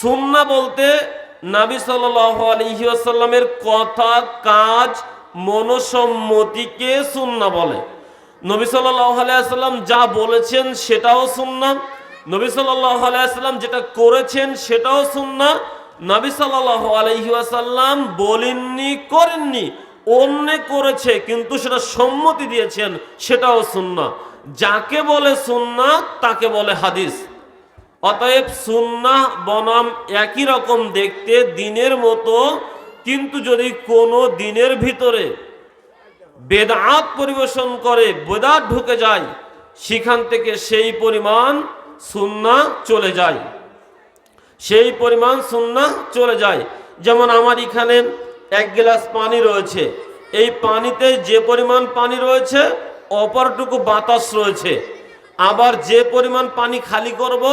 সুন্না বলতে নাবি সাল্লাহ আলহিউসাল্লামের কথা, কাজ, মনসম্মতিকে সুন্না বলে। নবী আলাইসাল্লাম যা বলেছেন সেটাও সুন্না নবী আলাইসাল্লাম যেটা করেছেন সেটাও সুন্না নবী সাল্লাহ আলহিউসাল্লাম বলেননি, করেননি, অন্য করেছে, কিন্তু সেটা সম্মতি দিয়েছেন, সেটাও সুন্না যাকে বলে সুন্না তাকে বলে হাদিস। অতএব সুন্না বনাম একই রকম দেখতে দিনের মতো, কিন্তু যদি কোনো দিনের ভিতরে বেদাত পরিবেশন করে, বেদাত ঢুকে যায়, সেখান থেকে সেই পরিমাণ সুন্না চলে যায়। সেই পরিমাণ সুন্না চলে যায়। যেমন আমার এখানে এক গ্লাস পানি রয়েছে। এই পানিতে যে পরিমাণ পানি রয়েছে, অপরটুকু বাতাস রয়েছে। আবার যে পরিমাণ পানি খালি করব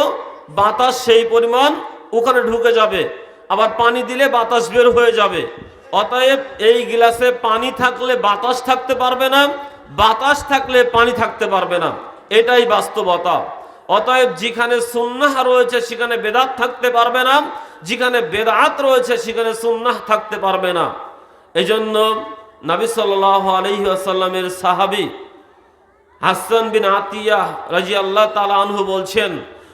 বাতাস সেই পরিমাণ ওখানে ঢুকে যাবে। আবার পানি দিলে বাতাস বের হয়ে যাবে। অতএব এই গিলাসে পানি থাকলে বাতাস থাকতে পারবে না, বাতাস থাকলে পানি থাকতে পারবে না। এটাই বাস্তবতা। অতএব যেখানে সুন্নাহ রয়েছে, সেখানে বেদাত থাকতে পারবে না। যেখানে বেদাত রয়েছে, সেখানে সুন্নাহ থাকতে পারবে না। এই জন্য নবী সাল্লাহ আলহি আসাল্লামের সাহাবি হাসান বিন আতিয়া রাজি আল্লাহ তালা আনহু বলছেন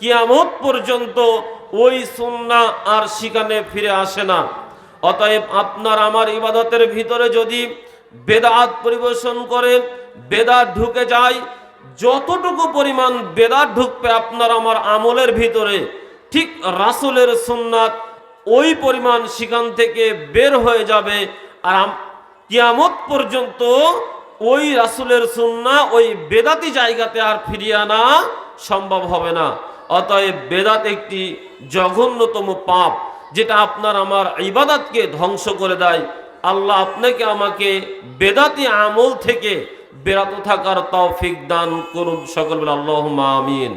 কিয়ামত পর্যন্ত ওই সুন্না আর সেখানে ফিরে আসে না। অতএব আপনার আমার ইবাদতের ভিতরে যদি বেদাত পরিবেশন করে, বেদাত ঢুকে যায়, যতটুকু পরিমাণ বেদাত ঢুকবে আপনার আমার আমলের ভিতরে, ঠিক রাসুলের সুন্নাত ওই পরিমাণ সেখান থেকে বের হয়ে যাবে আর কিয়ামত পর্যন্ত ওই রাসুলের সুন্না ওই বেদাতি জায়গাতে আর ফিরিয়ে আনা সম্ভব হবে না। অতএব বেদাত একটি জঘন্যতম পাপ, যেটা আপনার আমার ইবাদাতকে ধ্বংস করে দেয়। আল্লাহ আপনাকে আমাকে বেদাতি আমল থেকে বেরাত থাকার তৌফিক দান করুন। সকল আল্লাহ আমিন।